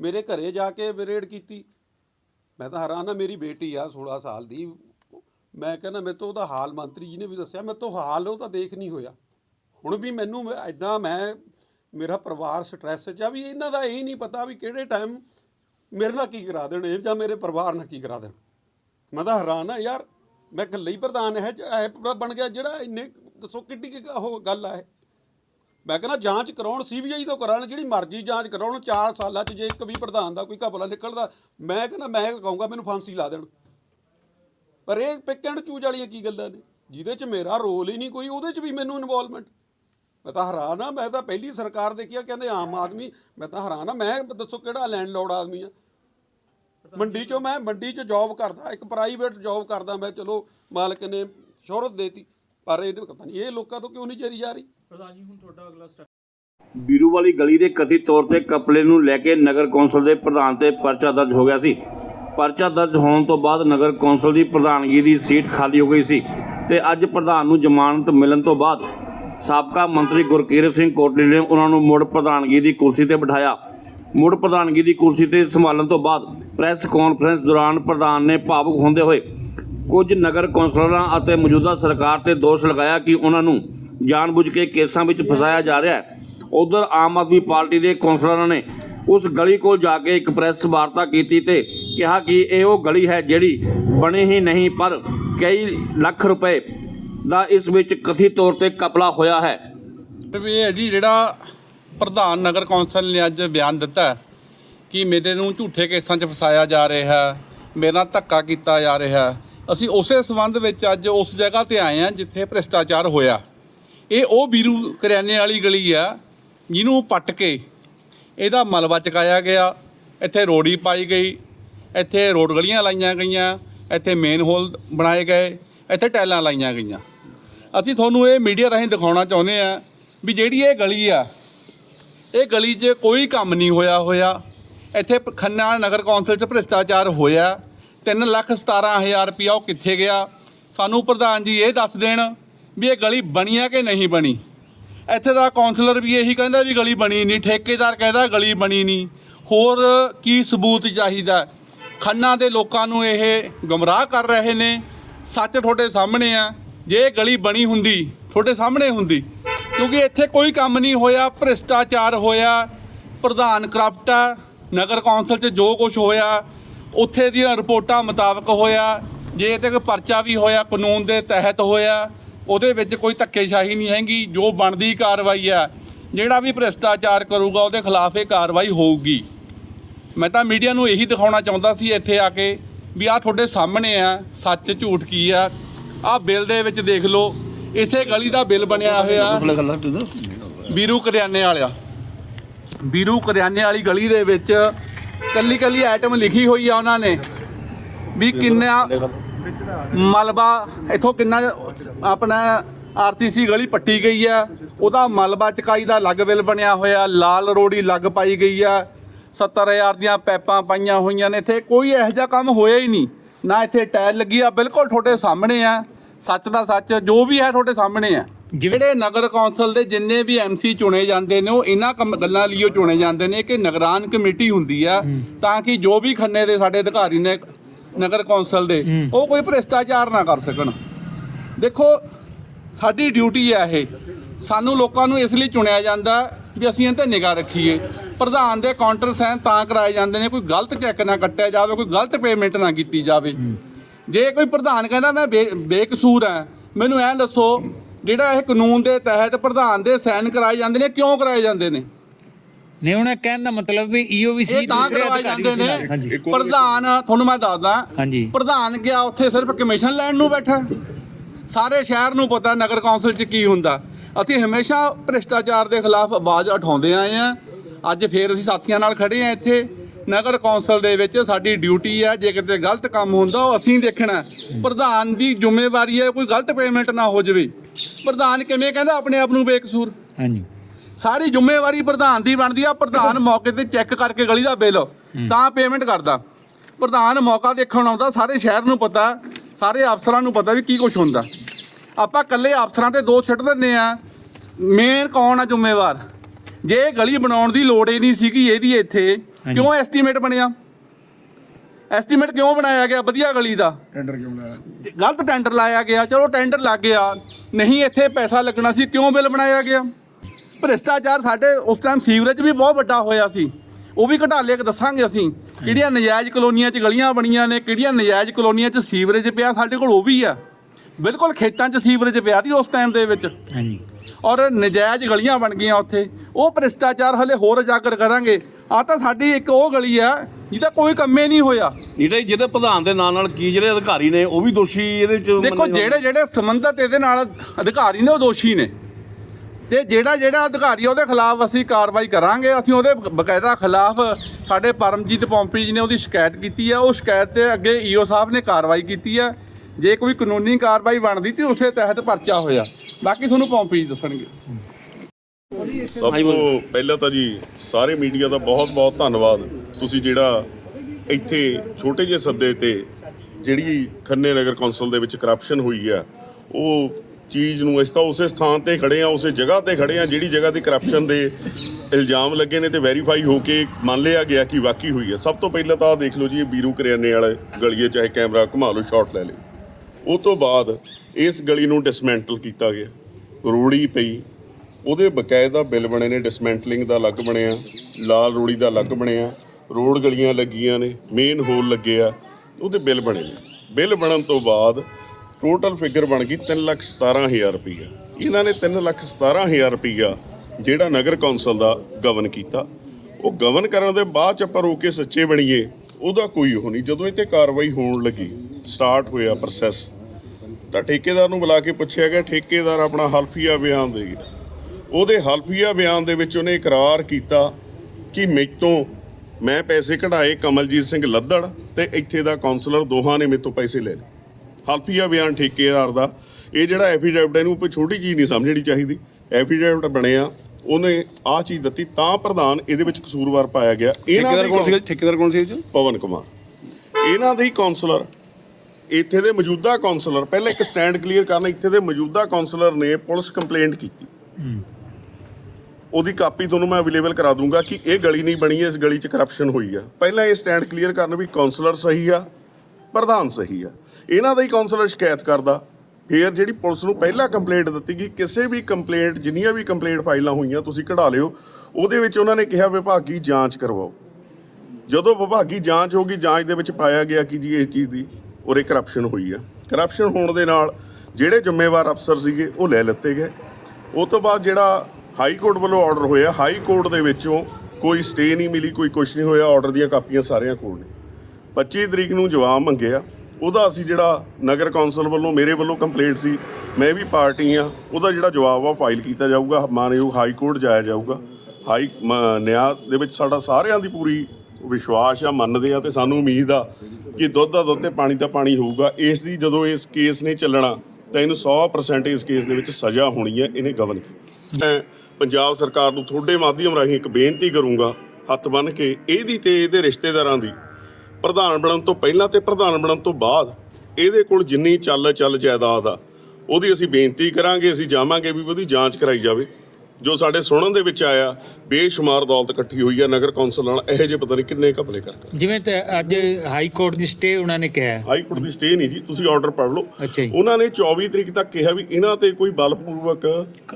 ਮੇਰੇ ਘਰੇ ਜਾ ਕੇ ਰੇਡ ਕੀਤੀ। ਮੈਂ ਤਾਂ ਹੈਰਾਨ ਆ, ਮੇਰੀ ਬੇਟੀ ਆ 16 ਸਾਲ ਦੀ। ਮੈਂ ਕਹਿੰਦਾ, ਮੇਰੇ ਤੋਂ ਉਹਦਾ ਹਾਲ ਮੰਤਰੀ ਜੀ ਨੇ ਵੀ ਦੱਸਿਆ, ਮੇਰੇ ਤੋਂ ਹਾਲ ਉਹ ਤਾਂ ਦੇਖ ਨਹੀਂ ਹੋਇਆ। ਹੁਣ ਵੀ ਮੈਨੂੰ ਮੈਂ- ਐਡਾ ਮੈਂ, ਮੇਰਾ ਪਰਿਵਾਰ ਸਟ੍ਰੈਸ 'ਚ ਆ ਵੀ ਇਹਨਾਂ ਦਾ ਇਹ ਨਹੀਂ ਪਤਾ ਵੀ ਕਿਹੜੇ ਟਾਈਮ ਮੇਰੇ ਨਾਲ ਕੀ ਕਰਾ ਦੇਣ, ਇਹ ਜਾਂ ਮੇਰੇ ਪਰਿਵਾਰ ਨਾਲ ਕੀ ਕਰਾ ਦੇਣ। ਮੈਂ ਤਾਂ ਹੈਰਾਨ ਆ, ਯਾਰ ਮੈਂ ਇਕੱਲੇ ਹੀ ਪ੍ਰਧਾਨ ਹੈ ਇਹ ਬਣ ਗਿਆ ਜਿਹੜਾ ਇੰਨੇ, ਦੱਸੋ ਕਿੱਡੀ ਕੁ ਉਹ ਗੱਲ ਆ ਇਹ। ਮੈਂ ਕਹਿੰਦਾ ਜਾਂਚ ਕਰਾਉਣ ਸੀਬੀਆਈ ਤੋਂ ਕਰਾਉਣ, ਜਿਹੜੀ ਮਰਜ਼ੀ ਜਾਂਚ ਕਰਾਉਣ 4 ਸਾਲਾਂ 'ਚ ਜੇ ਇੱਕ ਵੀ ਪ੍ਰਧਾਨ ਦਾ ਕੋਈ ਘਪਲਾ ਨਿਕਲਦਾ, ਮੈਂ ਕਹਿੰਦਾ, ਮੈਂ ਕਹੂੰਗਾ ਮੈਨੂੰ ਫਾਂਸੀ ਲਾ ਦੇਣ। ਪਰ ਇਹ ਪਿਕ ਐਂਡ ਚੂਜ ਵਾਲੀਆਂ ਕੀ ਗੱਲਾਂ ਨੇ? ਜਿਹਦੇ 'ਚ ਮੇਰਾ ਰੋਲ ਹੀ ਨਹੀਂ ਕੋਈ, ਉਹਦੇ 'ਚ ਵੀ ਮੈਨੂੰ ਇਨਵੋਲਵਮੈਂਟ ਮੈਂ ਤਾਂ ਹੈਰਾਨ ਆ, ਮੈਂ ਤਾਂ ਪਹਿਲੀ ਸਰਕਾਰ ਦੇਖੀ ਆ, ਕਹਿੰਦੇ ਆਮ ਆਦਮੀ, ਮੈਂ ਤਾਂ ਹੈਰਾਨ ਆ, ਮੈਂ ਦੱਸੋ ਕਿਹੜਾ ਲੈਂਡਲੋਰਡ ਆਦਮੀ ਆ? ਮੰਡੀ 'ਚੋਂ ਮੈਂ, ਮੰਡੀ 'ਚ ਜੌਬ ਕਰਦਾ, ਇੱਕ ਪ੍ਰਾਈਵੇਟ ਜੌਬ ਕਰਦਾ, ਮੈਂ ਚਲੋ ਮਾਲਕ ਨੇ ਸ਼ੋਹਰਤ ਦੇਤੀ। ਪਰ ਇਹ ਪਤਾ ਨਹੀਂ ਇਹ ਲੋਕਾਂ ਤੋਂ ਕਿਉਂ ਨਹੀਂ ਚਰੀ ਜਾ ਰਹੀ? ਪ੍ਰਧਾਨ ਜੀ ਹੁਣ ਤੁਹਾਡਾ ਅਗਲਾ ਸਟੈਪ ਬੀਰੂ ਵਾਲੀ ਗਲੀ ਦੇ ਕਥਿਤ ਤੌਰ ਤੇ ਕਪਲੇ ਨੂੰ ਲੈ ਕੇ ਨਗਰ ਕੌਂਸਲ ਦੇ ਪ੍ਰਧਾਨ ਤੇ ਪਰਚਾ ਦਰਜ ਹੋ ਗਿਆ ਸੀ। ਪਰਚਾ ਦਰਜ ਹੋਣ ਤੋਂ ਬਾਅਦ ਨਗਰ ਕੌਂਸਲ ਦੀ ਪ੍ਰਧਾਨਗੀ ਦੀ ਸੀਟ ਖਾਲੀ ਹੋ ਗਈ ਸੀ ਤੇ ਅੱਜ ਪ੍ਰਧਾਨ ਨੂੰ ਜ਼ਮਾਨਤ ਮਿਲਣ ਤੋਂ ਬਾਅਦ ਸਾਬਕਾ ਮੰਤਰੀ ਗੁਰਕੀਰਤ ਸਿੰਘ ਕੋਟਲੀ ਨੇ ਉਹਨਾਂ ਨੂੰ ਮੁੜ ਪ੍ਰਧਾਨਗੀ ਦੀ ਕੁਰਸੀ ਤੇ ਬਿਠਾਇਆ। ਮੁੜ ਪ੍ਰਧਾਨਗੀ ਦੀ ਕੁਰਸੀ ਤੇ ਸੰਭਾਲਣ ਤੋਂ ਬਾਅਦ ਪ੍ਰੈਸ ਕਾਨਫਰੰਸ ਦੌਰਾਨ ਪ੍ਰਧਾਨ ਨੇ ਭਾਵੁਕ ਹੁੰਦੇ ਹੋਏ ਕੁਝ ਨਗਰ ਕੌਂਸਲਰਾਂ ਅਤੇ ਮੌਜੂਦਾ ਸਰਕਾਰ ਤੇ ਦੋਸ਼ ਲਗਾਇਆ ਕਿ ਉਹਨਾਂ ਨੂੰ ਜਾਣਬੁੱਝ ਕੇ ਕੇਸਾਂ ਵਿੱਚ ਫਸਾਇਆ ਜਾ ਰਿਹਾ ਹੈ। ਉਧਰ ਆਮ ਆਦਮੀ ਪਾਰਟੀ ਦੇ ਕੌਂਸਲਰਾਂ ਨੇ ਉਸ ਗਲੀ ਕੋਲ ਜਾ ਕੇ ਇੱਕ ਪ੍ਰੈਸ ਵਾਰਤਾ ਕੀਤੀ ਤੇ ਕਿਹਾ ਕਿ ਇਹ ਉਹ ਗਲੀ ਹੈ ਜਿਹੜੀ ਬਣੀ ਹੀ ਨਹੀਂ, ਪਰ ਕਈ ਲੱਖ ਰੁਪਏ ਦਾ ਇਸ ਵਿੱਚ ਕਥਿਤ ਤੌਰ ਤੇ ਕਪਲਾ ਹੋਇਆ ਹੈ। ਇਹ ਹੈ ਜੀ ਜਿਹੜਾ ਪ੍ਰਧਾਨ ਨਗਰ ਕੌਂਸਲ ਨੇ ਅੱਜ ਬਿਆਨ ਦਿੱਤਾ ਕਿ ਮੇਰੇ ਨੂੰ ਝੂਠੇ ਕੇਸਾਂ 'ਚ ਫਸਾਇਆ ਜਾ ਰਿਹਾ ਹੈ, ਮੇਰਾ ਧੱਕਾ ਕੀਤਾ ਜਾ ਰਿਹਾ ਹੈ। ਅਸੀਂ ਉਸੇ ਸੰਬੰਧ ਵਿੱਚ ਅੱਜ ਉਸ ਜਗ੍ਹਾ ਤੇ ਆਏ ਹਾਂ ਜਿੱਥੇ ਭ੍ਰਿਸ਼ਟਾਚਾਰ ਹੋਇਆ। ਇਹ ਉਹ ਵੀਰੂ ਕਰਿਆਨੇ ਵਾਲੀ ਗਲੀ ਆ, ਜਿਹਨੂੰ ਪੱਟ ਕੇ ਇਹਦਾ ਮਲਬਾ ਚਕਾਇਆ ਗਿਆ। ਇੱਥੇ ਰੋੜੀ ਪਾਈ ਗਈ, ਇੱਥੇ ਰੋਡ ਗਲੀਆਂ ਲਾਈਆਂ ਗਈਆਂ, ਇੱਥੇ ਮੇਨ ਹੋਲ ਬਣਾਏ ਗਏ, ਇੱਥੇ ਟਾਈਲਾਂ ਲਾਈਆਂ ਗਈਆਂ। ਅਸੀਂ ਤੁਹਾਨੂੰ ਇਹ ਮੀਡੀਆ ਰਾਹੀਂ ਦਿਖਾਉਣਾ ਚਾਹੁੰਦੇ ਆ ਵੀ ਜਿਹੜੀ ਇਹ ਗਲੀ ਆ, ਇਹ ਗਲੀ 'ਚ ਕੋਈ ਕੰਮ ਨਹੀਂ ਹੋਇਆ ਹੋਇਆ। ਇੱਥੇ ਪ- ਖੰਨਾ ਨਗਰ ਕੌਂਸਲ 'ਚ ਭ੍ਰਿਸ਼ਟਾਚਾਰ ਹੋਇਆ। 3 ਲੱਖ 17000 ਰੁਪਇਆ ਉਹ ਕਿੱਥੇ ਗਿਆ? ਸਾਨੂੰ ਪ੍ਰਧਾਨ ਜੀ ਇਹ ਦੱਸ ਦੇਣ ਵੀ ਇਹ ਗਲੀ ਬਣੀ ਆ ਕਿ ਨਹੀਂ ਬਣੀ? ਇੱਥੇ ਦਾ ਕਾਉਂਸਲਰ ਵੀ ਇਹੀ ਕਹਿੰਦਾ ਵੀ ਗਲੀ ਬਣੀ ਨਹੀਂ, ਠੇਕੇਦਾਰ ਕਹਿੰਦਾ ਗਲੀ ਬਣੀ ਨਹੀਂ। ਹੋਰ ਕੀ ਸਬੂਤ ਚਾਹੀਦਾ? ਖੰਨਾ ਦੇ ਲੋਕਾਂ ਨੂੰ ਇਹ ਗਮਰਾਹ ਕਰ ਰਹੇ ਨੇ। ਸੱਚ ਤੁਹਾਡੇ ਸਾਹਮਣੇ ਆ। ਜੇ ਇਹ ਗਲੀ ਬਣੀ ਹੁੰਦੀ, ਤੁਹਾਡੇ ਸਾਹਮਣੇ ਹੁੰਦੀ, ਕਿਉਂਕਿ ਇੱਥੇ ਕੋਈ ਕੰਮ ਨਹੀਂ ਹੋਇਆ, ਭ੍ਰਿਸ਼ਟਾਚਾਰ ਹੋਇਆ, ਪ੍ਰਧਾਨ ਕਰਪਟ ਆ, ਨਗਰ ਕੌਂਸਲ 'ਚ ਜੋ ਕੁਝ ਹੋਇਆ ਉੱਥੇ ਦੀਆਂ ਰਿਪੋਰਟਾਂ ਮੁਤਾਬਕ ਹੋਇਆ, ਜੇ ਇਹ ਤੇ ਕੋਈ ਪਰਚਾ ਵੀ ਹੋਇਆ, ਕਾਨੂੰਨ ਦੇ ਤਹਿਤ ਹੋਇਆ, ਉਹਦੇ ਵਿੱਚ ਕੋਈ ਧੱਕੇਸ਼ਾਹੀ ਨਹੀਂ ਹੈਗੀ, ਜੋ ਬਣਦੀ ਕਾਰਵਾਈ ਆ, ਜਿਹੜਾ ਵੀ ਭ੍ਰਿਸ਼ਟਾਚਾਰ ਕਰੂਗਾ, ਉਹਦੇ ਖਿਲਾਫ ਇਹ ਕਾਰਵਾਈ ਹੋਊਗੀ। ਮੈਂ ਤਾਂ ਮੀਡੀਆ ਨੂੰ ਇਹੀ ਦਿਖਾਉਣਾ ਚਾਹੁੰਦਾ ਸੀ ਇੱਥੇ ਆ ਕੇ ਵੀ ਆ ਤੁਹਾਡੇ ਸਾਹਮਣੇ ਆ, ਸੱਚ ਝੂਠ ਕੀ ਆ ਆ ਬਿੱਲ ਦੇ ਵਿੱਚ ਦੇਖ ਲਓ, ਇਸੇ ਗਲੀ ਦਾ ਬਿੱਲ ਬਣਿਆ ਹੋਇਆ ਵੀਰੂ ਕਰਿਆਨੇ ਵਾਲਿਆ। ਵੀਰੂ ਕਰਿਆਨੇ ਵਾਲੀ ਗਲੀ ਦੇ ਵਿੱਚ ਕੱਲੀ ਕੱਲੀ ਆਈਟਮ ਲਿਖੀ ਹੋਈ ਆ ਉਹਨਾਂ ਨੇ। ਵੀ ਕਿੰਨਾ ਮਲਬਾ, ਇੱਥੋਂ ਕਿੰਨਾ ਆਪਣਾ ਆਰਸੀਸੀ ਗਲੀ ਪੱਟੀ ਗਈ ਆ। ਉਹਦਾ ਮਲਬਾ ਚਕਾਈ ਦਾ ਅਲੱਗ ਬਿੱਲ ਬਣਿਆ ਹੋਇਆ, ਲਾਲ ਰੋੜੀ ਲੱਗ ਪਾਈ ਗਈ ਆ। 70000 ਦੀਆਂ ਪੈਪਾਂ ਪਾਈਆਂ ਹੋਈਆਂ ਨੇ। ਇੱਥੇ ਕੋਈ ਇਹੋ ਜਿਹਾ ਕੰਮ ਹੋਇਆ ਹੀ ਨਹੀਂ। ਨਾ ਇੱਥੇ ਟਾਇਲ ਲੱਗੀ ਆ, ਬਿਲਕੁਲ ਤੁਹਾਡੇ ਸਾਹਮਣੇ ਆ। ਸੱਚ ਦਾ ਸੱਚ, ਜੋ ਵੀ ਹੈ ਤੁਹਾਡੇ ਸਾਹਮਣੇ ਆ। ਜਿਹੜੇ ਨਗਰ ਕੌਂਸਲ ਦੇ ਜਿੰਨੇ ਵੀ ਐਮਸੀ ਚੁਣੇ ਜਾਂਦੇ ਨੇ ਉਹ ਇਹਨਾਂ ਕੰਮ- ਗੱਲਾਂ ਲਈ ਉਹ ਚੁਣੇ ਜਾਂਦੇ ਨੇ ਕਿ ਨਿਗਰਾਨ ਕਮੇਟੀ ਹੁੰਦੀ ਆ ਤਾਂ ਕਿ ਜੋ ਵੀ ਖੰਨੇ ਦੇ ਸਾਡੇ ਅਧਿਕਾਰੀ ਨੇ ਨਗਰ ਕੌਂਸਲ ਦੇ ਉਹ ਕੋਈ ਭ੍ਰਿਸ਼ਟਾਚਾਰ ਨਾ ਕਰ ਸਕਣ। ਦੇਖੋ ਸਾਡੀ ਡਿਊਟੀ ਆ ਇਹ। ਸਾਨੂੰ ਲੋਕਾਂ ਨੂੰ ਇਸ ਲਈ ਚੁਣਿਆ ਜਾਂਦਾ ਵੀ ਅਸੀਂ ਇਹਨਾਂ ਤੇ ਨਿਗਾਹ ਰੱਖੀਏ। ਪ੍ਰਧਾਨ ਦੇ ਕਾਊਂਟਰ ਸਾਈਨ ਤਾਂ ਕਰਾਏ ਜਾਂਦੇ ਨੇ ਕੋਈ ਗਲਤ ਚੈੱਕ ਨਾ ਕੱਟਿਆ ਜਾਵੇ ਕੋਈ ਗਲਤ ਪੇਮੈਂਟ ਨਾ ਕੀਤੀ ਜਾਵੇ। ਜੇ ਕੋਈ ਪ੍ਰਧਾਨ ਕਹਿੰਦਾ ਮੈਂ ਬੇ- ਬੇਕਸੂਰ ਆ ਮੈਨੂੰ ਐਂ ਦੱਸੋ ਜਿਹੜਾ ਇਹ ਕਾਨੂੰਨ ਦੇ ਤਹਿਤ ਪ੍ਰਧਾਨ ਦੇ ਸਾਈਨ ਕਰਾਏ ਜਾਂਦੇ ਨੇ ਕਿਉਂ ਕਰਾਏ ਜਾਂਦੇ ਨੇ? ਨਹੀਂ ਉਹਨੇ ਕਹਿਣ ਦਾ ਮਤਲਬ ਵੀ ਈਓਵੀਸੀ ਜਾਂਦੇ ਨੇ। ਪ੍ਰਧਾਨ ਤੁਹਾਨੂੰ ਮੈਂ ਦੱਸਦਾ। ਪ੍ਰਧਾਨ ਗਿਆ ਉੱਥੇ ਸਿਰਫ ਕਮਿਸ਼ਨ ਲੈਣ ਨੂੰ ਬੈਠਾ। ਸਾਰੇ ਸ਼ਹਿਰ ਨੂੰ ਪਤਾ ਨਗਰ ਕੌਂਸਲ 'ਚ ਕੀ ਹੁੰਦਾ। ਅਸੀਂ ਹਮੇਸ਼ਾ ਭ੍ਰਿਸ਼ਟਾਚਾਰ ਦੇ ਖਿਲਾਫ ਆਵਾਜ਼ ਉਠਾਉਂਦੇ ਆਏ ਆ ਅੱਜ ਫੇਰ ਅਸੀਂ ਸਾਥੀਆਂ ਨਾਲ ਖੜੇ ਆ ਇੱਥੇ। ਨਗਰ ਕੌਂਸਲ ਦੇ ਵਿੱਚ ਸਾਡੀ ਡਿਊਟੀ ਆ ਜੇ ਕਿਤੇ ਗਲਤ ਕੰਮ ਹੁੰਦਾ ਉਹ ਅਸੀਂ ਦੇਖਣਾ ਪ੍ਰਧਾਨ ਦੀ ਜ਼ਿੰਮੇਵਾਰੀ ਹੈ ਕੋਈ ਗਲਤ ਪੇਮੈਂਟ ਨਾ ਹੋ ਜਾਵੇ। ਪ੍ਰਧਾਨ ਕਿਵੇਂ ਕਹਿੰਦਾ? ਆਪਣੇ ਆਪ ਨੂੰ ਬੇਕਸੂਰ। ਹਾਂਜੀ। ਸਾਰੀ ਜ਼ਿੰਮੇਵਾਰੀ ਪ੍ਰਧਾਨ ਦੀ ਬਣਦੀ ਆ। ਪ੍ਰਧਾਨ ਮੌਕੇ ਤੇ ਚੈੱਕ ਕਰਕੇ ਗਲੀ ਦਾ ਬਿੱਲ ਤਾਂ ਪੇਮੈਂਟ ਕਰਦਾ। ਪ੍ਰਧਾਨ ਮੌਕਾ ਦੇਖਣ ਆਉਂਦਾ ਸਾਰੇ ਸ਼ਹਿਰ ਨੂੰ ਪਤਾ ਸਾਰੇ ਅਫਸਰਾਂ ਨੂੰ ਪਤਾ ਵੀ ਕੀ ਕੁਝ ਹੁੰਦਾ। ਆਪਾਂ ਇਕੱਲੇ ਅਫਸਰਾਂ ਤੇ ਦੋ ਛੱਡ ਦਿੰਨੇ ਆ। ਮੇਨ ਕੌਣ ਆ ਜ਼ਿੰਮੇਵਾਰ? ਜੇ ਗਲੀ ਬਣਾਉਣ ਦੀ ਲੋੜ ਹੀ ਨਹੀਂ ਸੀਗੀ ਇਹਦੀ ਇੱਥੇ। ਕਿਉਂ ਐਸਟੀਮੇਟ ਬਣਿਆ? ਐਸਟੀਮੇਟ ਕਿਉਂ ਬਣਾਇਆ ਗਿਆ? ਵਧੀਆ ਗਲੀ ਦਾ। ਟੈਂਡਰ ਕਿਉਂ ਲਾਇਆ? ਗਲਤ ਟੈਂਡਰ ਲਾਇਆ ਗਿਆ। ਚਲੋ ਟੈਂਡਰ ਲੱਗ ਗਿਆ। ਨਹੀਂ ਇੱਥੇ ਪੈਸਾ ਲੱਗਣਾ ਸੀ। ਕਿਉਂ ਬਿੱਲ ਬਣਾਇਆ ਗਿਆ? ਭ੍ਰਿਸ਼ਟਾਚਾਰ ਸਾਡੇ ਉਸ ਟਾਈਮ ਸੀਵਰੇਜ ਵੀ ਬਹੁਤ ਵੱਡਾ ਹੋਇਆ ਸੀ। ਉਹ ਵੀ ਘਟਾਲੇ ਦੱਸਾਂਗੇ ਅਸੀਂ। ਕਿਹੜੀਆਂ ਨਜਾਇਜ਼ ਕਲੋਨੀਆਂ 'ਚ ਗਲੀਆਂ ਬਣੀਆਂ ਨੇ ਕਿਹੜੀਆਂ ਨਜਾਇਜ਼ ਕਲੋਨੀਆਂ 'ਚ ਸੀਵਰੇਜ ਪਿਆ ਸਾਡੇ ਕੋਲ ਉਹ ਵੀ ਆ। ਬਿਲਕੁਲ ਖੇਤਾਂ 'ਚ ਸੀਵਰੇਜ ਪਿਆ ਸੀ ਉਸ ਟਾਈਮ ਦੇ ਵਿੱਚ। ਹਾਂਜੀ। ਔਰ ਨਜਾਇਜ਼ ਗਲੀਆਂ ਬਣ ਗਈਆਂ ਉੱਥੇ। ਉਹ ਭ੍ਰਿਸ਼ਟਾਚਾਰ ਹਲੇ ਹੋਰ ਉਜਾਗਰ ਕਰਾਂਗੇ। ਆ ਤਾਂ ਸਾਡੀ ਇੱਕ ਉਹ ਗਲੀ ਆ ਜਿਹਦਾ ਕੋਈ ਕੰਮੇ ਨਹੀਂ ਹੋਇਆ। ਨੀਟਾ ਜੀ ਜਿਹਦੇ ਪ੍ਰਧਾਨ ਦੇ ਨਾਲ ਨਾਲ ਕੀ ਜਿਹੜੇ ਅਧਿਕਾਰੀ ਨੇ ਉਹ ਵੀ ਦੋਸ਼ੀ ਇਹਦੇ ਵਿੱਚ ਦੇਖੋ? ਜਿਹੜੇ ਜਿਹੜੇ ਸੰਬੰਧਤ ਇਹਦੇ ਨਾਲ ਅਧਿਕਾਰੀ ਨੇ ਉਹ ਦੋਸ਼ੀ ਨੇ। ਤੇ ਜਿਹੜਾ ਜਿਹੜਾ ਅਧਿਕਾਰੀ ਉਹਦੇ ਖਿਲਾਫ ਅਸੀਂ ਕਾਰਵਾਈ ਕਰਾਂਗੇ। ਅਸੀਂ ਉਹਦੇ ਬਕਾਇਦਾ ਖਿਲਾਫ ਸਾਡੇ ਪਰਮਜੀਤ ਪੌਂਪੀ ਜੀ ਨੇ ਉਹਦੀ ਸ਼ਿਕਾਇਤ ਕੀਤੀ ਆ। ਉਹ ਸ਼ਿਕਾਇਤ ਤੇ ਅੱਗੇ ਈਓ ਸਾਹਿਬ ਨੇ ਕਾਰਵਾਈ ਕੀਤੀ ਆ। ਜੇ ਕੋਈ ਕਾਨੂੰਨੀ ਕਾਰਵਾਈ ਬਣਦੀ ਤੇ ਉਸੇ ਤਹਿਤ ਪਰਚਾ ਹੋਇਆ। ਬਾਕੀ ਤੁਹਾਨੂੰ ਪੌਂਪੀ ਜੀ ਦੱਸਣਗੇ। ਸਭ ਤੋਂ ਪਹਿਲਾਂ ਤਾਂ ਜੀ ਸਾਰੇ ਮੀਡੀਆ ਦਾ ਬਹੁਤ-ਬਹੁਤ ਧੰਨਵਾਦ। ਤੁਸੀਂ ਜਿਹੜਾ ਇੱਥੇ ਛੋਟੇ ਜਿਹੇ ਸੱਦੇ ਤੇ ਜਿਹੜੀ ਖੰਨੇ ਨਗਰ ਕੌਂਸਲ ਦੇ ਵਿੱਚ ਕਰਪਸ਼ਨ ਹੋਈ ਆ ਉਹ ਚੀਜ਼ ਨੂੰ ਇਸ ਤਾਂ ਉਸੇ ਸਥਾਨ ਤੇ ਖੜੇ ਆ ਉਸੇ ਜਗ੍ਹਾ ਤੇ ਖੜੇ ਆ ਜਿਹੜੀ ਜਗ੍ਹਾ ਤੇ ਕਰਪਸ਼ਨ ਦੇ ਇਲਜ਼ਾਮ ਲੱਗੇ ਨੇ ਤੇ ਵੈਰੀਫਾਈ ਹੋ ਕੇ ਮੰਨ ਲਿਆ ਗਿਆ ਕਿ ਵਾਕਈ ਹੋਈ ਹੈ ਸਭ ਤੋਂ ਪਹਿਲਾਂ ਤਾਂ ਦੇਖ ਲਓ ਜੀ ਇਹ ਬੀਰੂ ਕਰਿਆਨੇ ਵਾਲੇ ਗਲੀਏ ਚਾਹੇ ਕੈਮਰਾ ਘੁਮਾ ਲਓ ਸ਼ਾਟ ਲੈ ਲਿਓ ਉਹ ਤੋਂ ਬਾਅਦ ਇਸ ਗਲੀ ਨੂੰ ਡਿਸਮੈਂਟਲ ਕੀਤਾ ਗਿਆ। ਰੋੜੀ ਪਈ ਉਹਦੇ ਬਕਾਇਦਾ ਬਿੱਲ ਬਣੇ ਨੇ ਡਿਸਮੈਂਟਲਿੰਗ ਦਾ ਅਲੱਗ ਬਣਿਆ, ਲਾਲ ਰੋੜੀ ਦਾ ਅਲੱਗ ਬਣਿਆ, ਰੋਡ ਗਲੀਆਂ ਲੱਗੀਆਂ ਨੇ ਮੇਨ ਹੋਲ ਲੱਗੇ ਆ, ਉਹਦੇ ਬਿੱਲ ਬਣੇ ਨੇ। ਬਿੱਲ ਬਣਨ ਤੋਂ ਬਾਅਦ ਟੋਟਲ ਫਿਗਰ ਬਣ ਗਈ 317000 ਰੁਪਈਆ। ਇਹਨਾਂ ਨੇ 317000 ਰੁਪਈਆ ਜਿਹੜਾ ਨਗਰ ਕੌਂਸਲ ਦਾ ਗਵਨ ਕੀਤਾ। ਉਹ ਗਵਨ ਕਰਨ ਦੇ ਬਾਅਦ ਚ ਆਪਾਂ ਰੋ ਕੇ ਸੱਚੇ ਬਣੀਏ, ਉਹਦਾ ਕੋਈ ਉਹ ਨਹੀਂ। ਜਦੋਂ ਇਹ ਤੇ ਕਾਰਵਾਈ ਹੋਣ ਲੱਗੀ ਸਟਾਰਟ ਹੋਇਆ ਪ੍ਰੋਸੈਸ ਤਾਂ ਠੇਕੇਦਾਰ ਨੂੰ ਬੁਲਾ ਕੇ ਪੁੱਛਿਆ ਗਿਆ, ਠੇਕੇਦਾਰ ਆਪਣਾ ਹਲਫੀਆ ਬਿਆਨ ਦੇ ਗਿਆ। ਉਹਦੇ ਹਲਫੀਆ ਬਿਆਨ ਦੇ ਵਿੱਚ ਉਹਨੇ ਇਕਰਾਰ ਕੀਤਾ ਕਿ ਮੈਤੋਂ ਮੈਂ ਪੈਸੇ ਕਢਾਏ ਕਮਲਜੀਤ ਸਿੰਘ ਲੱਦੜ ਤੇ ਇੱਥੇ ਦਾ ਕਾਉਂਸਲਰ ਦੋਹਾਂ ਨੇ ਮੇਤੋਂ ਪੈਸੇ ਲੈ ਲਏ। ਹਲਫੀਆ ਬਿਆਨ ਠੇਕੇਦਾਰ ਦਾ। ਇਹ ਜਿਹੜਾ ਐਫੀਡੈਵਿਟ ਇਹਨੂੰ ਕੋਈ ਛੋਟੀ ਚੀਜ਼ ਨਹੀਂ ਸਮਝਣੀ ਚਾਹੀਦੀ। ਐਫੀਡੈਵਿਟ ਬਣਿਆ ਉਹਨੇ ਆਹ ਚੀਜ਼ ਦਿੱਤੀ ਤਾਂ ਪ੍ਰਧਾਨ ਇਹਦੇ ਵਿੱਚ ਕਸੂਰਵਾਰ ਪਾਇਆ ਗਿਆ। ਠੇਕੇਦਾਰ ਕੌਣ ਦੀ- ਸੀਗਾ? ਠੇਕੇਦਾਰ ਕੌਣ ਸੀ 'ਚ? ਪਵਨ ਕੁਮਾਰ। ਇਹਨਾਂ ਦੇ ਹੀ ਕਾਉਂਸਲਰ ਇੱਥੇ ਦੇ ਮੌਜੂਦਾ ਕਾਉਂਸਲਰ ਪਹਿਲਾਂ ਇੱਕ ਸਟੈਂਡ ਕਲੀਅਰ ਕਰਨਾ ਇੱਥੇ ਦੇ ਮੌਜੂਦਾ ਕਾਉਂਸਲਰ ਨੇ ਪੁਲਿਸ ਕੰਪਲੇਂਟ ਕੀਤੀ। ਉਹਦੀ ਕਾਪੀ ਤੁਹਾਨੂੰ ਮੈਂ ਅਵੇਲੇਬਲ ਕਰਾ ਦੂੰਗਾ ਕਿ ਇਹ ਗਲੀ ਨਹੀਂ ਬਣੀ, ਇਸ ਗਲੀ 'ਚ ਕਰਪਸ਼ਨ ਹੋਈ ਆ। ਪਹਿਲਾਂ ਇਹ ਸਟੈਂਡ ਕਲੀਅਰ ਕਰਨ ਵੀ ਕਾਉਂਸਲਰ ਸਹੀ ਆ, ਪ੍ਰਧਾਨ ਸਹੀ ਆ। ਇਹਨਾਂ ਦਾ ਹੀ ਕਾਉਂਸਲਰ ਸ਼ਿਕਾਇਤ ਕਰਦਾ। ਫਿਰ ਜਿਹੜੀ ਪੁਲਿਸ ਨੂੰ ਪਹਿਲਾਂ ਕੰਪਲੇਂਟ ਦਿੱਤੀ ਗਈ, ਕਿਸੇ ਵੀ ਕੰਪਲੇਂਟ ਜਿੰਨੀਆਂ ਵੀ ਕੰਪਲੇਂਟ ਫਾਈਲਾਂ ਹੋਈਆਂ, ਤੁਸੀਂ ਕਢਾ ਲਿਓ। ਉਹਦੇ ਵਿੱਚ ਉਹਨਾਂ ਨੇ ਕਿਹਾ, ਵਿਭਾਗੀ ਜਾਂਚ ਕਰਵਾਓ। ਜਦੋਂ ਵਿਭਾਗੀ ਜਾਂਚ ਹੋ ਗਈ, ਜਾਂਚ ਦੇ ਵਿੱਚ ਪਾਇਆ ਗਿਆ ਕਿ ਜੀ ਇਸ ਚੀਜ਼ ਦੀ ਉਰੇ ਕਰਪਸ਼ਨ ਹੋਈ ਆ। ਕਰਪਸ਼ਨ ਹੋਣ ਦੇ ਨਾਲ ਜਿਹੜੇ ਜ਼ਿੰਮੇਵਾਰ ਅਫਸਰ ਸੀਗੇ, ਉਹ ਲੈ ਲਿੱਤੇ ਗਏ। ਉਸ ਤੋਂ ਬਾਅਦ ਜਿਹੜਾ ਹਾਈ ਕੋਰਟ ਵੱਲੋਂ ਆਰਡਰ ਹੋਇਆ। ਹਾਈ ਕੋਰਟ ਦੇ ਵਿੱਚੋਂ ਕੋਈ ਸਟੇ ਨਹੀਂ ਮਿਲੀ, ਕੋਈ ਕੁਝ ਨਹੀਂ ਹੋਇਆ। ਆਰਡਰ ਦੀਆਂ ਕਾਪੀਆਂ ਸਾਰਿਆਂ ਕੋਲ ਨੇ। 25 ਤਰੀਕ ਨੂੰ ਜਵਾਬ ਮੰਗਿਆ। ਉਹਦਾ ਅਸੀਂ ਜਿਹੜਾ ਨਗਰ ਕੌਂਸਲ ਵੱਲੋਂ, ਮੇਰੇ ਵੱਲੋਂ ਕੰਪਲੇਂਟ ਸੀ। ਮੈਂ ਵੀ ਪਾਰਟੀ ਆ ਉਹਦਾ ਜਿਹੜਾ ਜਵਾਬ ਆ ਫਾਈਲ ਕੀਤਾ ਜਾਊਗਾ। ਮਾਨਯੋਗ ਹਾਈ ਕੋਰਟ ਜਾਇਆ ਜਾਊਗਾ। ਹਾਈ ਮ- ਨਿਆਂ ਦੇ ਵਿੱਚ ਸਾਡਾ ਸਾਰਿਆਂ ਦੀ ਪੂਰੀ ਵਿਸ਼ਵਾਸ ਆ, ਮੰਨਦੇ ਆ ਤੇ ਸਾਨੂੰ ਉਮੀਦ ਆ ਕਿ ਦੁੱਧ ਦਾ ਦੁੱਧ ਤੇ ਪਾਣੀ ਦਾ ਪਾਣੀ ਹੋਊਗਾ। ਇਸ ਦੀ ਜਦੋਂ ਇਸ ਕੇਸ ਨੇ ਚੱਲਣਾ, ਤਾਂ ਇਹਨੂੰ 100% ਇਸ ਕੇਸ ਦੇ ਵਿੱਚ ਸਜ਼ਾ ਹੋਣੀ ਹੈ। ਇਹਨੇ ਗਵਨ ਕੀਤੀ। ਪੰਜਾਬ ਸਰਕਾਰ ਨੂੰ ਤੁਹਾਡੇ ਮਾਧਿਅਮ ਰਾਹੀਂ ਇੱਕ ਬੇਨਤੀ ਕਰੂੰਗਾ ਹੱਥ ਬੰਨ੍ਹ ਕੇ ਇਹਦੀ ਤੇ ਇਹਦੇ ਰਿਸ਼ਤੇਦਾਰਾਂ ਦੀ। ਪ੍ਰਧਾਨ ਬਣਨ ਤੋਂ ਪਹਿਲਾਂ ਤੇ ਪ੍ਰਧਾਨ ਬਣਨ ਤੋਂ ਬਾਅਦ ਇਹਦੇ ਕੋਲ ਜਿੰਨੀ ਚੱਲ ਚੱਲ ਜਾਇਦਾਦ ਆ, ਉਹਦੀ ਅਸੀਂ ਬੇਨਤੀ ਕਰਾਂਗੇ, ਅਸੀਂ ਜਾਵਾਂਗੇ ਵੀ ਉਹਦੀ ਜਾਂਚ ਕਰਾਈ ਜਾਵੇ। ਜੋ ਸਾਡੇ ਸੁਣਨ ਦੇ ਵਿੱਚ ਆਇਆ ਬੇਸ਼ੁਮਾਰ ਦੌਲਤ ਇਕੱਠੀ ਹੋਈ ਆ ਨਗਰ ਕੌਂਸਲ ਨਾਲ ਇਹੋ ਜਿਹੇ ਪਤਾ ਨਹੀਂ ਕਿੰਨੇ ਘਪਲੇ ਕਰ ਕਰ। ਜਿਵੇਂ ਤੇ ਅੱਜ ਹਾਈ ਕੋਰਟ ਦੀ ਸਟੇ ਉਹਨਾਂ ਨੇ ਕਿਹਾ ਹੈ। ਹਾਈ ਕੋਰਟ ਦੀ ਸਟੇ ਨਹੀਂ ਜੀ ਤੁਸੀਂ ਆਰਡਰ ਪੜ੍ਹ ਲਓ। ਉਹਨਾਂ ਨੇ 24 ਤਰੀਕ ਤੱਕ ਕਿਹਾ ਵੀ ਇਹਨਾਂ ਤੇ ਕੋਈ ਬਲਪੂਰਵਕ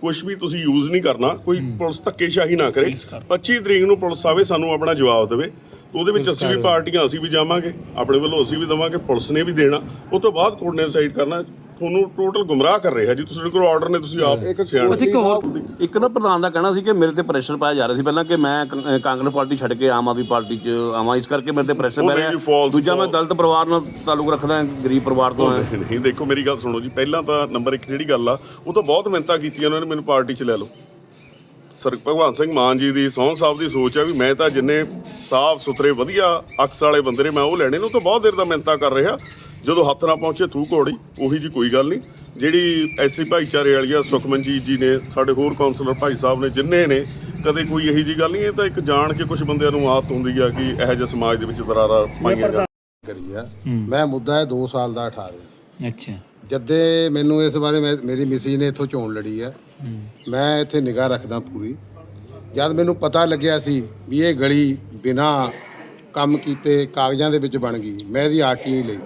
ਕੁਝ ਵੀ ਤੁਸੀਂ ਯੂਜ਼ ਨਹੀਂ ਕਰਨਾ ਕੋਈ ਪੁਲਿਸ ਧੱਕੇਸ਼ਾਹੀ ਨਾ ਕਰੇ। 25 ਤਰੀਕ ਨੂੰ ਪੁਲਿਸ ਆਵੇ ਸਾਨੂੰ ਆਪਣਾ ਜਵਾਬ ਦੇਵੇ। ਉਹਦੇ ਵਿੱਚ ਅਸੀਂ ਵੀ ਪਾਰਟੀਆਂ ਅਸੀਂ ਵੀ ਜਾਵਾਂਗੇ। ਆਪਣੇ ਵੱਲੋਂ ਅਸੀਂ ਵੀ ਦੇਵਾਂਗੇ ਪੁਲਿਸ ਨੇ ਵੀ ਦੇਣਾ। ਉਸ ਤੋਂ ਬਾਅਦ ਕੋਰਟ ਨੇ ਡਿਸਾਈਡ ਕਰਨਾ ਤੁਹਾਨੂੰ ਟੋਟਲ ਗੁੰਮਰਾਹ ਕਰ ਰਿਹਾ ਜੀ ਤੁਸੀਂ ਕੋਲ ਆਰਡਰ ਨੇ ਤੁਸੀਂ ਆਪ ਸਿਆਣੇ ਅੱਛਾ ਇੱਕ ਹੋਰ ਇੱਕ ਨਾ ਪ੍ਰਧਾਨ ਦਾ ਕਹਿਣਾ ਸੀ ਕਿ ਮੇਰੇ ਤੇ ਪ੍ਰੈਸ਼ਰ ਪਾਇਆ ਜਾ ਰਿਹਾ ਸੀ ਪਹਿਲਾਂ ਕਿ ਮੈਂ ਕ- ਕਾਂਗਰਸ ਪਾਰਟੀ ਛੱਡ ਕੇ ਆਮ ਆਦਮੀ ਪਾਰਟੀ 'ਚ ਆਵਾਂ ਇਸ ਕਰਕੇ ਮੇਰੇ ਤੇ ਪ੍ਰੈਸ਼ਰ ਉਹ ਪੈ ਨਹੀਂ ਰਿਹਾ false, ਦੂਜਾ ਮੈਂ false। ਦਲਿਤ ਪਰਿਵਾਰ ਨਾਲ ਤਾਲੁਕ ਰੱਖਦਾ ਹਾਂ, ਗਰੀਬ ਪਰਿਵਾਰ ਤੋਂ ਹਾਂ ਨਹੀਂ ਨਹੀਂ ਦੇਖੋ ਮੇਰੀ ਗੱਲ ਸੁਣੋ ਜੀ ਪਹਿਲਾਂ ਤਾਂ ਨੰਬਰ 1 ਜਿਹੜੀ ਗੱਲ ਆ ਉਹ ਤਾਂ ਬਹੁਤ ਮਿਹਨਤਾਂ ਕੀਤੀਆਂ ਉਹਨਾਂ ਨੇ ਮੈਨੂੰ ਪਾਰਟੀ 'ਚ ਲੈ ਲਓ। ਸਰ ਭਗਵਾਨ ਸਿੰਘ ਮਾਨ ਜੀ ਦੀ ਸੌਂ ਸਾਹਿਬ ਦੀ ਸੋਚ ਆ ਵੀ ਮੈਂ ਤਾਂ ਜਿੰਨੇ ਸਾਫ਼ ਸੁਥਰੇ ਵਧੀਆ ਅਕਸ ਵਾਲੇ ਬੰਦੇ ਨੇ ਮੈਂ ਉਹ ਲੈਣੇ ਨੇ ਉਹ ਤਾਂ ਬਹੁਤ ਦੇਰ ਦਾ ਮਿਹਨਤਾਂ ਕਰ ਰਿਹਾ। ਜਦੋਂ ਹੱਥ ਨਾ ਪਹੁੰਚੇ ਥੂ ਘੋੜੀ ਉਹੀ ਜੀ ਕੋਈ ਗੱਲ ਨਹੀਂ। ਜਿਹੜੀ ਐਸੀ ਭਾਈਚਾਰੇ ਵਾਲੀਆ ਸੁਖਮਨਜੀਤ ਜੀ ਨੇ ਸਾਡੇ ਹੋਰ ਕਾਉਂਸਲਰ ਭਾਈ ਸਾਹਿਬ ਨੇ ਜਿੰਨੇ ਨੇ ਕਦੇ ਕੋਈ ਇਹੀ ਜੀ ਗੱਲ ਨਹੀਂ ਇਹ ਤਾਂ ਇੱਕ ਜਾਣ ਕੇ ਕੁਝ ਬੰਦਿਆਂ ਨੂੰ ਆਦਤ ਹੁੰਦੀ ਆ ਕਿ ਇਹੋ ਜਿਹੇ ਸਮਾਜ ਦੇ ਵਿੱਚ ਦਰਾਰਾਂ ਪਾਈਆਂ ਜਾ ਕਰੀ ਆ। ਮੈਂ ਮੁੱਦਾ ਹੈ 2 ਸਾਲ ਦਾ 18 ਅੱਛਾ। ਜਦੇ ਮੈਨੂੰ ਇਸ ਬਾਰੇ ਮੇਰੀ ਮਿਸੀ ਨੇ ਇੱਥੋਂ ਚੋਣ ਲੜੀ ਆ। ਮੈਂ ਇੱਥੇ ਨਿਗਾਹ ਰੱਖਦਾ ਪੂਰੀ। ਜਦ ਮੈਨੂੰ ਪਤਾ ਲੱਗਿਆ ਸੀ ਵੀ ਇਹ ਗਲੀ ਬਿਨਾ ਕੰਮ ਕੀਤੇ ਕਾਗਜ਼ਾਂ ਦੇ ਵਿੱਚ ਬਣ ਗਈ ਮੈਂ ਇਹਦੀ ਆਰਟੀਆਈ ਲਈ।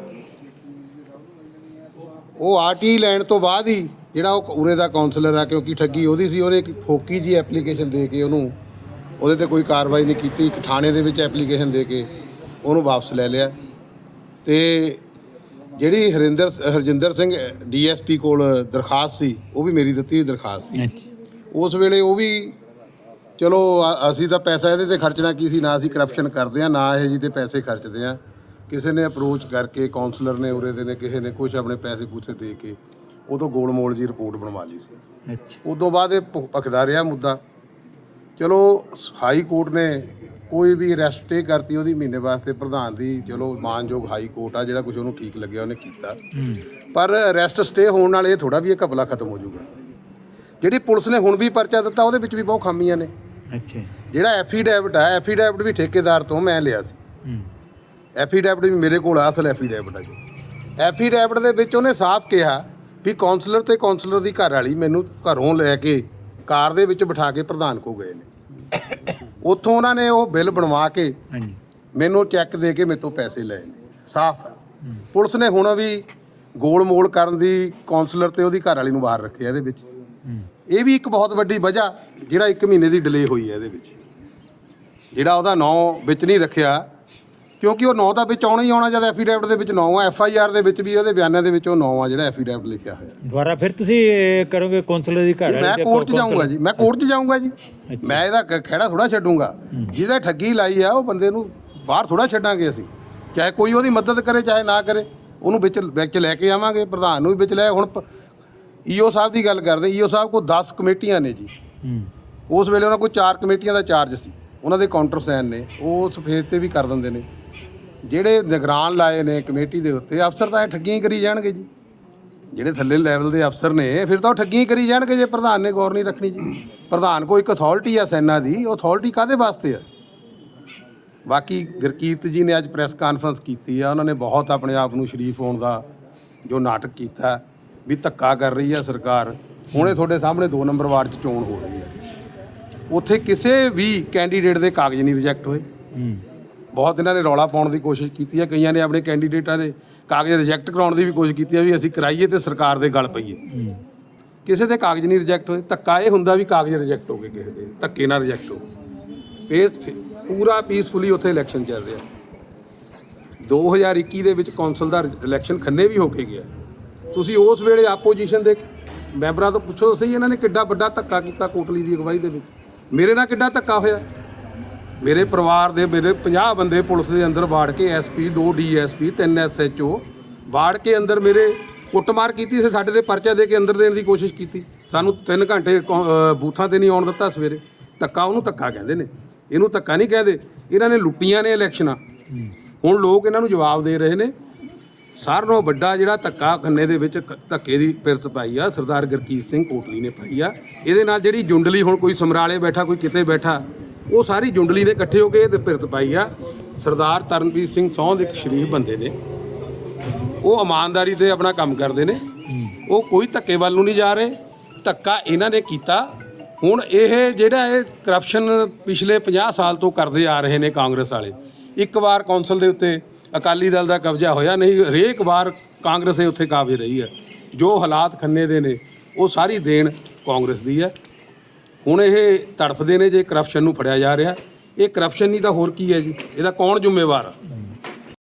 ਉਹ ਆਰਟੀ ਲੈਣ ਤੋਂ ਬਾਅਦ ਹੀ ਜਿਹੜਾ ਉਹ ਉਰੇ ਦਾ ਕਾਉਂਸਲਰ ਆ ਕਿਉਂਕਿ ਠੱਗੀ ਉਹਦੀ ਸੀ ਉਹਨੇ ਇੱਕ ਫੋਕੀ ਜੀ ਐਪਲੀਕੇਸ਼ਨ ਦੇ ਕੇ ਉਹਨੂੰ ਉਹਦੇ ਤੇ ਕੋਈ ਕਾਰਵਾਈ ਨਹੀਂ ਕੀਤੀ ਇੱਕ ਥਾਣੇ ਦੇ ਵਿੱਚ ਐਪਲੀਕੇਸ਼ਨ ਦੇ ਕੇ ਉਹਨੂੰ ਵਾਪਸ ਲੈ ਲਿਆ। ਤੇ ਜਿਹੜੀ ਹਰਿੰਦਰ ਹਰਜਿੰਦਰ ਸਿੰਘ ਡੀਐਸਪੀ ਕੋਲ ਦਰਖਾਸਤ ਸੀ ਉਹ ਵੀ ਮੇਰੀ ਦਿੱਤੀ ਦਰਖਾਸਤ ਸੀ। ਉਸ ਵੇਲੇ ਉਹ ਵੀ ਚਲੋ ਅਸੀਂ ਤਾਂ ਪੈਸਾ ਇਹਦੇ ਤੇ ਖਰਚਣਾ ਕੀ ਸੀ ਨਾ ਅਸੀਂ ਕਰਪਸ਼ਨ ਕਰਦੇ ਆ ਨਾ ਇਹ ਜੀ ਤੇ ਪੈਸੇ ਖਰਚਦੇ ਆ ਕਿਸੇ ਨੇ ਅਪਰੋਚ ਕਰਕੇ ਕਾਉਂਸਲਰ ਨੇ ਉਰੇ ਦੇ ਨੇ ਕਿਸੇ ਨੇ ਕੁਝ ਆਪਣੇ ਪੈਸੇ ਪੂਸੇ ਦੇ ਕੇ ਤੋਂ ਗੋਲਮੋਲ ਜੀ ਰਿਪੋਰਟ ਬਣਵਾ ਲਈ ਸੀ। ਅੱਛਾ। ਉਦੋਂ ਬਾਅਦ ਇਹ ਭ- ਭਖਦਾ ਰਿਹਾ ਮੁੱਦਾ। ਚਲੋ ਹਾਈ ਕੋਰਟ ਨੇ ਕੋਈ ਵੀ ਅਰੈਸਟ ਤੇ ਕਰਤੀ ਉਹਦੀ ਮਹੀਨੇ ਵਾਸਤੇ ਪ੍ਰਧਾਨ ਦੀ ਚਲੋ ਮਾਨਯੋਗ ਹਾਈ ਕੋਰਟ ਆ ਜਿਹੜਾ ਕੁਝ ਉਹਨੂੰ ਠੀਕ ਲੱਗਿਆ ਉਹਨੇ ਕੀਤਾ। ਪਰ ਅਰੈਸਟ ਸਟੇ ਹੋਣ ਨਾਲ ਇਹ ਥੋੜਾ ਵੀ ਇਹ ਘਪਲਾ ਖਤਮ ਹੋ ਜਾਊਗਾ। ਜਿਹੜੀ ਪੁਲਿਸ ਨੇ ਹੁਣ ਵੀ ਪਰਚਾ ਦਿੱਤਾ ਉਹਦੇ ਵਿੱਚ ਵੀ ਬਹੁਤ ਖਾਮੀਆਂ ਨੇ। ਅੱਛਾ। ਜਿਹੜਾ ਐਫੀਡੈਵਿਟ ਆ ਐਫੀਡੈਵਿਟ ਵੀ ਠੇਕੇਦਾਰ ਤੋਂ ਮੈਂ ਲਿਆ ਸੀ। ਹੂੰ। ਐਫੀਡੈਵਿਟ ਵੀ ਮੇਰੇ ਕੋਲ ਆ ਅਸਲ ਐਫੀਡੈਵਿਟ ਆ ਜੀ। ਐਫੀਡੈਵਿਟ ਦੇ ਵਿੱਚ ਉਹਨੇ ਸਾਫ਼ ਕਿਹਾ ਵੀ ਕਾਉਂਸਲਰ ਤੇ ਕਾਉਂਸਲਰ ਦੀ ਘਰ ਵਾਲੀ ਮੈਨੂੰ ਘਰੋਂ ਲੈ ਕੇ ਕਾਰ ਦੇ ਵਿੱਚ ਬਿਠਾ ਕੇ ਪ੍ਰਧਾਨ ਕੋ ਗਏ ਨੇ। ਉੱਥੋਂ ਉਹਨਾਂ ਨੇ ਉਹ ਬਿੱਲ ਬਣਵਾ ਕੇ ਹਾਂਜੀ। ਮੈਨੂੰ ਚੈੱਕ ਦੇ ਕੇ ਮੇਰੇ ਤੋਂ ਪੈਸੇ ਲਏ ਨੇ ਸਾਫ਼। ਹੈ ਪੁਲਿਸ ਨੇ ਹੁਣ ਵੀ ਗੋਲ ਮੋਲ ਕਰਨ ਦੀ ਕਾਉਂਸਲਰ ਤੇ ਉਹਦੀ ਘਰ ਵਾਲੀ ਨੂੰ ਬਾਹਰ ਰੱਖਿਆ ਇਹਦੇ ਵਿੱਚ। ਇਹ ਵੀ ਇੱਕ ਬਹੁਤ ਵੱਡੀ ਵਜ੍ਹਾ ਜਿਹੜਾ 1 ਮਹੀਨੇ ਦੀ ਡਿਲੇ ਹੋਈ ਹੈ ਇਹਦੇ ਵਿੱਚ। ਜਿਹੜਾ ਉਹਦਾ ਨਾਂ ਵਿੱਚ ਨਹੀਂ ਰੱਖਿਆ ਕਿਉਂਕਿ ਉਹ ਨਾਂ ਤਾਂ ਵਿੱਚ ਆਉਣਾ ਹੀ ਆਉਣਾ ਜਦ ਐਫੀਡੈਵਿਟ ਦੇ ਵਿੱਚ ਨਾਂ ਆ ਐਫ ਆਈ ਆਰ ਦੇ ਵਿੱਚ ਵੀ ਉਹਦੇ ਬਿਆਨਾਂ ਦੇ ਵਿੱਚ ਉਹ ਨਾਂ ਆ ਜਿਹੜਾ ਐਫੀਡੈਵਿਟ ਲਿਖਿਆ ਹੋਇਆ। ਦੁਬਾਰਾ ਫਿਰ ਤੁਸੀਂ ਕਰੋਗੇ ਕੌਂਸਲਰ ਦੀ ਘਰ ਮੈਂ ਕੋਰਟ 'ਚ ਜਾਊਂਗਾ ਜੀ ਮੈਂ ਕੋਰਟ 'ਚ ਜਾਊਂਗਾ ਜੀ। ਮੈਂ ਇਹਦਾ ਖਹਿੜਾ ਥੋੜਾ ਛੱਡੂੰਗਾ। ਜਿਹਦਾ ਠੱਗੀ ਲਾਈ ਆ ਉਹ ਬੰਦੇ ਨੂੰ ਬਾਹਰ ਥੋੜਾ ਛੱਡਾਂਗੇ ਅਸੀਂ। ਚਾਹੇ ਕੋਈ ਉਹਦੀ ਮਦਦ ਕਰੇ ਚਾਹੇ ਨਾ ਕਰੇ ਉਹਨੂੰ ਵਿੱਚ ਵਿੱਚ ਲੈ ਕੇ ਆਵਾਂਗੇ ਪ੍ਰਧਾਨ ਨੂੰ ਵੀ ਵਿੱਚ ਲੈ। ਹੁਣ ਈਓ ਸਾਹਿਬ ਦੀ ਗੱਲ ਕਰਦੇ ਈਓ ਸਾਹਿਬ ਕੋਲ 10 ਕਮੇਟੀਆਂ ਨੇ ਜੀ। ਉਸ ਵੇਲੇ ਉਹਨਾਂ ਕੋਲ 4 ਕਮੇਟੀਆਂ ਦਾ ਚਾਰਜ ਸੀ। ਉਹਨਾਂ ਦੇ ਕਾਊਂਟਰ ਸਾਈਨ ਨੇ ਉਹ ਸਫੇਦ ਤੇ ਵੀ ਕਰ ਦਿੰਦੇ ਨੇ। ਜਿਹੜੇ ਨਿਗਰਾਨ ਲਾਏ ਨੇ ਕਮੇਟੀ ਦੇ ਉੱਤੇ, ਅਫਸਰ ਤਾਂ ਇਹ ਠੱਗੀਆਂ ਹੀ ਕਰੀ ਜਾਣਗੇ ਜੀ। ਜਿਹੜੇ ਥੱਲੇ ਲੈਵਲ ਦੇ ਅਫਸਰ ਨੇ, ਫਿਰ ਤਾਂ ਉਹ ਠੱਗੀਆਂ ਹੀ ਕਰੀ ਜਾਣਗੇ ਜੇ ਪ੍ਰਧਾਨ ਨੇ ਗੌਰ ਨਹੀਂ ਰੱਖਣੀ ਜੀ। ਪ੍ਰਧਾਨ ਕੋਈ ਇੱਕ ਅਥਾਰਟੀ ਆ ਸੈਨਾ ਦੀ, ਉਹ ਅਥਾਰਟੀ ਕਾਦੇ ਵਾਸਤੇ ਆ? ਬਾਕੀ ਗੁਰਕੀਰਤ ਜੀ ਨੇ ਅੱਜ ਪ੍ਰੈਸ ਕਾਨਫਰੰਸ ਕੀਤੀ ਆ, ਉਹਨਾਂ ਨੇ ਬਹੁਤ ਆਪਣੇ ਆਪ ਨੂੰ ਸ਼ਰੀਫ ਹੋਣ ਦਾ ਜੋ ਨਾਟਕ ਕੀਤਾ, ਵੀ ਧੱਕਾ ਕਰ ਰਹੀ ਆ ਸਰਕਾਰ। ਹੁਣੇ ਤੁਹਾਡੇ ਸਾਹਮਣੇ 2 ਨੰਬਰ ਵਾਰਡ 'ਚ ਚੋਣ ਹੋ ਰਹੀ ਹੈ ਉੱਥੇ ਕਿਸੇ ਵੀ ਕੈਂਡੀਡੇਟ ਦੇ ਕਾਗਜ਼ ਨਹੀਂ ਰਿਜੈਕਟ ਹੋਏ। ਬਹੁਤ ਇਹਨਾਂ ਨੇ ਰੌਲਾ ਪਾਉਣ ਦੀ ਕੋਸ਼ਿਸ਼ ਕੀਤੀ ਹੈ। ਕਈਆਂ ਨੇ ਆਪਣੇ ਕੈਂਡੀਡੇਟਾਂ ਦੇ ਕਾਗਜ਼ ਰਿਜੈਕਟ ਕਰਾਉਣ ਦੀ ਵੀ ਕੋਸ਼ਿਸ਼ ਕੀਤੀ ਹੈ ਵੀ ਅਸੀਂ ਕਰਾਈਏ ਤੇ ਸਰਕਾਰ ਦੇ ਗਲ ਪਈਏ। ਕਿਸੇ ਦੇ ਕਾਗਜ਼ ਨਹੀਂ ਰਿਜੈਕਟ ਹੋਏ। ਧੱਕਾ ਇਹ ਹੁੰਦਾ ਵੀ ਕਾਗਜ਼ ਰਿਜੈਕਟ ਹੋ ਗਏ ਕਿਸੇ ਦੇ। ਧੱਕੇ ਨਾਲ ਰਿਜੈਕਟ ਹੋ ਗਏ। ਇਹ ਫ- ਪੂਰਾ ਪੀਸਫੁਲੀ ਉੱਥੇ ਇਲੈਕਸ਼ਨ ਚੱਲ ਰਿਹਾ। 2021 ਦੇ ਵਿੱਚ ਕੌਂਸਲ ਦਾ ਇਲੈਕਸ਼ਨ ਖੰਨੇ ਵੀ ਹੋ ਕੇ ਗਿਆ। ਤੁਸੀਂ ਉਸ ਵੇਲੇ ਆਪੋਜੀਸ਼ਨ ਦੇ ਮੈਂਬਰਾਂ ਤੋਂ ਪੁੱਛੋ ਸਹੀ ਇਹਨਾਂ ਨੇ ਕਿੱਡਾ ਵੱਡਾ ਧੱਕਾ ਕੀਤਾ ਕੋਟਲੀ ਦੀ ਅਗਵਾਈ ਦੇ ਵਿੱਚ। ਮੇਰੇ ਨਾਲ ਕਿੱਡਾ ਧੱਕਾ ਹੋਇਆ? ਮੇਰੇ ਪਰਿਵਾਰ ਦੇ ਮੇਰੇ 50 ਬੰਦੇ ਪੁਲਿਸ ਦੇ ਅੰਦਰ ਵਾੜ ਕੇ ਐਸਪੀ 2 ਡੀਐਸਪੀ 3 ਐਸਐਚਓ ਵਾੜ ਕੇ ਅੰਦਰ ਮੇਰੇ ਕੁੱਟਮਾਰ ਕੀਤੀ ਸੀ ਸਾਡੇ ਤੇ ਪਰਚਾ ਦੇ ਕੇ ਅੰਦਰ ਦੇਣ ਦੀ ਕੋਸ਼ਿਸ਼ ਕੀਤੀ। ਸਾਨੂੰ 3 ਘੰਟੇ ਕੌ- ਬੂਥਾਂ ਤੇ ਨਹੀਂ ਆਉਣ ਦਿੱਤਾ ਸਵੇਰੇ। ਧੱਕਾ ਉਹਨੂੰ ਧੱਕਾ ਕਹਿੰਦੇ ਨੇ। ਇਹਨੂੰ ਧੱਕਾ ਨਹੀਂ ਕਹਿੰਦੇ। ਇਹਨਾਂ ਨੇ ਲੁੱਟੀਆਂ ਨੇ ਇਲੈਕਸ਼ਨਾਂ। ਹੁਣ ਲੋਕ ਇਹਨਾਂ ਨੂੰ ਜਵਾਬ ਦੇ ਰਹੇ ਨੇ। ਸਾਰਿਆਂ ਨਾਲੋਂ ਵੱਡਾ ਜਿਹੜਾ ਧੱਕਾ ਖੰਨੇ ਦੇ ਵਿੱਚ ਧੱਕੇ ਦੀ ਪਿਰਤ ਪਾਈ ਆ, ਸਰਦਾਰ ਗੁਰਕੀਰਤ ਸਿੰਘ ਕੋਟਲੀ ਨੇ ਪਾਈ ਆ। ਇਹਦੇ ਨਾਲ ਜਿਹੜੀ ਜੁੰਡਲੀ ਹੁਣ ਕੋਈ ਸਮਰਾਲੇ ਬੈਠਾ, ਕੋਈ ਕਿਤੇ ਬੈਠਾ ਉਹ ਸਾਰੀ ਜੁੰਡਲੀ ਨੇ ਇਕੱਠੇ ਹੋ ਕੇ ਇਹ ਤੇ ਪਿਰਤ ਪਾਈ ਆ ਸਰਦਾਰ ਤਰਨਪ੍ਰੀਤ ਸਿੰਘ ਸੌਂਦ ਇੱਕ ਸ਼ਰੀਫ ਬੰਦੇ ਨੇ। ਉਹ ਇਮਾਨਦਾਰੀ ਤੇ ਆਪਣਾ ਕੰਮ ਕਰਦੇ ਨੇ। ਉਹ ਕੋਈ ਧੱਕੇ ਵੱਲ ਨੂੰ ਨਹੀਂ ਜਾ ਰਹੇ। ਧੱਕਾ ਇਹਨਾਂ ਨੇ ਕੀਤਾ। ਹੁਣ ਇਹ ਜਿਹੜਾ ਇਹ ਕਰਪਸ਼ਨ ਪਿਛਲੇ 50 ਸਾਲ ਤੋਂ ਕਰਦੇ ਆ ਰਹੇ ਨੇ ਕਾਂਗਰਸ ਵਾਲੇ। ਇੱਕ ਵਾਰ ਕੌਂਸਲ ਦੇ ਉੱਤੇ ਅਕਾਲੀ ਦਲ ਦਾ ਕਬਜ਼ਾ ਹੋਇਆ ਨਹੀਂ, ਹਰੇਕ ਵਾਰ ਕਾਂਗਰਸ ਦੇ ਉੱਥੇ ਕਾਬਜ ਰਹੀ ਹੈ। ਜੋ ਹਾਲਾਤ ਖੰਨੇ ਦੇ ਨੇ, ਉਹ ਸਾਰੀ ਦੇਣ ਕਾਂਗਰਸ ਦੀ ਹੈ। ਹੁਣ ਇਹ ਤੜਫਦੇ ਨੇ ਜੇ ਕਰਪਸ਼ਨ ਨੂੰ ਫੜਿਆ ਜਾ ਰਿਹਾ। ਇਹ ਕਰਪਸ਼ਨ ਨਹੀਂ ਤਾਂ ਹੋਰ ਕੀ ਹੈ ਜੀ? ਇਹਦਾ ਕੌਣ ਜ਼ਿੰਮੇਵਾਰ ਆ?